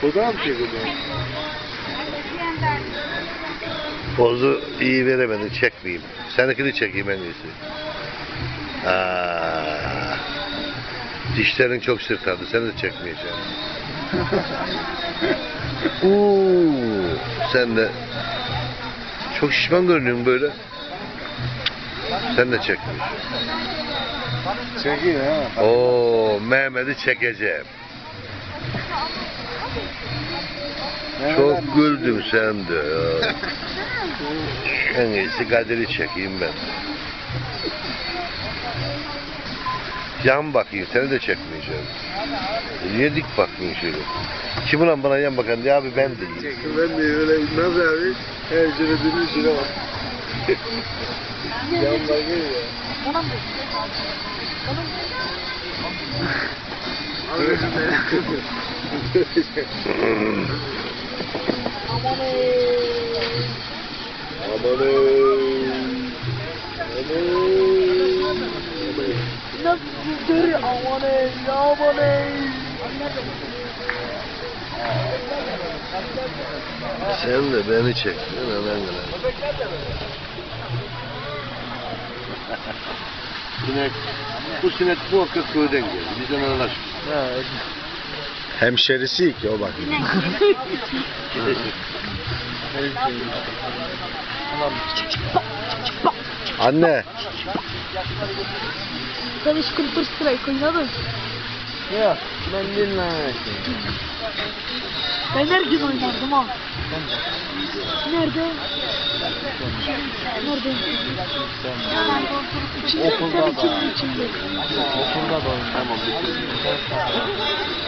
Fotoğraf çekiyor. Pozu iyi veremedin çekmeyeyim. Seninkini çekeyim en iyisi. Aa, dişlerin çok sırtardı. Seni de çekmeyeceğim. Uuu, sen de çok şişman görünüyorsun böyle. Sen de çekmiyorsun. Çekiyor ha. Oo, Mehmet'i çekeceğim. Çok güldüm sen de ya. En iyisi Kadir'i çekeyim ben. Yan bakayım, seni de çekmeyeceğim. E Niye dik bakmıyorsun şöyle? Kim ulan bana yan bakan diye abi ben değilim. Ben de öyle nasıl abi? Her şöyle dönüyor şuna bak. Yan bakıyor ya. Aman ey. Aman ey. Aman ey. Sen de beni çek. Lan lan lan. sinek, bu sinek muhakkak köyden geldi. Bizden anlaşmış. Hemşerisi ki o bak. Anne, Sen hiç Counter Strike oynadın. Yok ben dinlememiştim. Ben her gün oynardım ha. Nerede? Nerede? İçinde mi? Sen da. içinde. Okulda da oynamam.